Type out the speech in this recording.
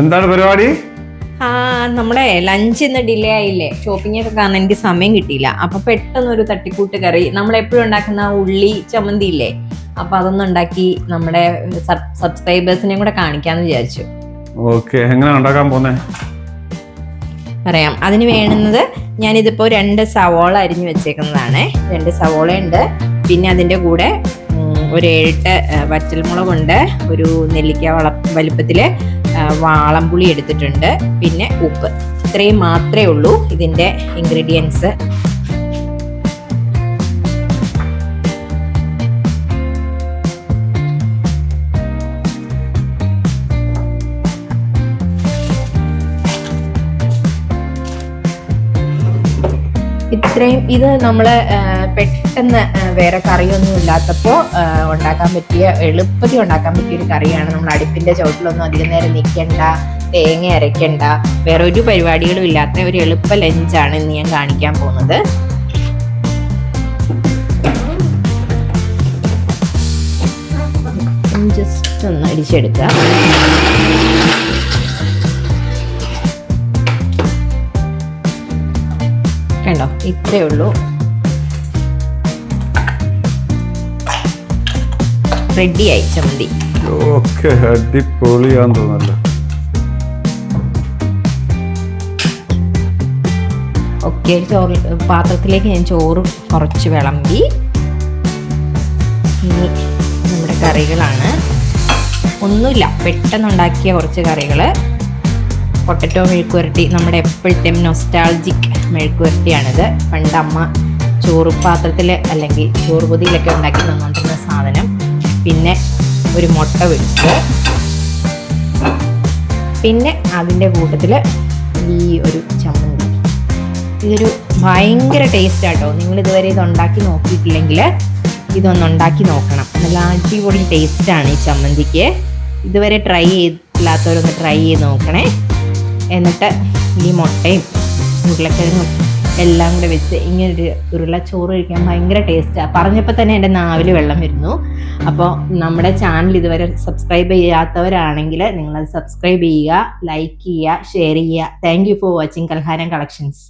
എന്താണ് പരിപാടി? ആ നമ്മുടെ ലഞ്ച് ഇന്ന് ഡിലേ ആയില്ലേ. ഷോപ്പിംഗ് ഒക്കെ കാരണം എനിക്ക് സമയം കിട്ടിയില്ല. അപ്പൊ പെട്ടെന്ന് ഒരു തട്ടിക്കൂട്ട് കറി നമ്മൾ എപ്പോഴും ഉണ്ടാക്കുന്ന ഉള്ളി ചമ്മന്തി ഇല്ലേ? അപ്പൊ അതൊന്നും ഉണ്ടാക്കി നമ്മുടെ സബ്സ്ക്രൈബേഴ്സിനെയും കൂടെ കാണിക്കാന്ന് വിചാരിച്ചു. ഓക്കെ എങ്ങനെയാ ഉണ്ടാക്കാൻ പോന്നെ? പറയാം. അതിന് വേണ്ടുന്നത് ഞാനിതിപ്പോൾ രണ്ട് സവോള അരിഞ്ഞു വെച്ചേക്കുന്നതാണ്. രണ്ട് സവോള ഉണ്ട് പിന്നെ അതിന്റെ കൂടെ ഒരു ഏഴെട്ട് വറ്റൽമുളകുണ്ട് ഒരു നെല്ലിക്ക വള വലിപ്പത്തിൽ വാളംപുളി എടുത്തിട്ടുണ്ട് പിന്നെ ഉപ്പ്. ഇത്രയും മാത്രമേ ഉള്ളൂ ഇതിന്റെ ഇൻഗ്രീഡിയൻസ് ഇത്രയും ഇത് നമ്മൾ പെട്ടെന്ന് ആ, വേറെ കറിയൊന്നും ഇല്ലാത്തപ്പോൾ ഉണ്ടാക്കാൻ പറ്റിയ എളുപ്പത്തിൽ ഉണ്ടാക്കാൻ പറ്റിയ ഒരു കറിയാണ്. നമ്മൾ അടുപ്പിന്റെ ചുവട്ടിലൊന്നും അധികം നേരം നിൽക്കണ്ട തേങ്ങ അരയ്ക്കണ്ട വേറെ ഒരു പരിപാടികളും ഇല്ലാത്ത ഒരു എളുപ്പ ലഞ്ചാണ് ഇന്ന് ഞാൻ കാണിക്കാൻ പോകുന്നത്. ജസ്റ്റ് ഒന്ന് അടിച്ചെടുക്കുക കണ്ടോ? ഇത്രയേ ഉള്ളൂ. റെഡിയായി ചമ്മന്തി. ഓക്കെ അടിപൊളിയാന്ന് തോന്നല്ലോ ഒക്കെ ചോറ് പാത്രത്തിലേക്ക് ഞാൻ ചോറ് കുറച്ച് വിളമ്പി. ഇനി നമ്മുടെ കറികളാണ്. ഒന്നുമില്ല പെട്ടെന്നുണ്ടാക്കിയ കുറച്ച് കറികൾ പൊട്ടറ്റോ മെഴുക്കുവരട്ടി നമ്മുടെ എപ്പോഴത്തെ നൊസ്റ്റാൾജിക് മെഴുക്കുവരട്ടിയാണിത്. പണ്ട് അമ്മ ചോറ് പാത്രത്തിൽ അല്ലെങ്കിൽ ചോറ് പൊതിയിലൊക്കെ ഉണ്ടാക്കി തന്നുകൊണ്ടിരുന്ന സാധനം. പിന്നെ ഒരു മുട്ട പൊരിച്ചത് പിന്നെ അതിന്റെ കൂട്ടത്തിൽ ഈ ഒരു ചമ്മന്തി. ഇതൊരു ഭയങ്കര ടേസ്റ്റ് ആട്ടോ. നിങ്ങൾ ഇതുവരെ ഇത് ഉണ്ടാക്കി നോക്കിയിട്ടില്ലെങ്കിൽ ഇതൊന്ന് ഉണ്ടാക്കി നോക്കണം. നല്ല അടിപൊളി ടേസ്റ്റാണ് ഈ ചമ്മന്തിക്ക്. ഇതുവരെ ട്രൈ ചെയ്തില്ലാത്തവരൊന്ന് ട്രൈ ചെയ്ത് നോക്കണേ. എന്നിട്ട് ഈ മുട്ടയും ഉരുളക്കിഴങ്ങും എല്ലാം കൂടെ വെച്ച് ഇങ്ങനൊരു ഉരുള ചോറ് കഴിക്കാൻ ഭയങ്കര ടേസ്റ്റാണ് പറഞ്ഞപ്പോൾ തന്നെ എന്റെ നാവിൽ വെള്ളം വരുന്നു. അപ്പോൾ നമ്മുടെ ചാനൽ ഇതുവരെ സബ്സ്ക്രൈബ് ചെയ്യാത്തവരാണെങ്കിൽ നിങ്ങളത് സബ്സ്ക്രൈബ് ചെയ്യുക ലൈക്ക് ചെയ്യുക ഷെയർ ചെയ്യുക. Thank you for watching Kalharam collections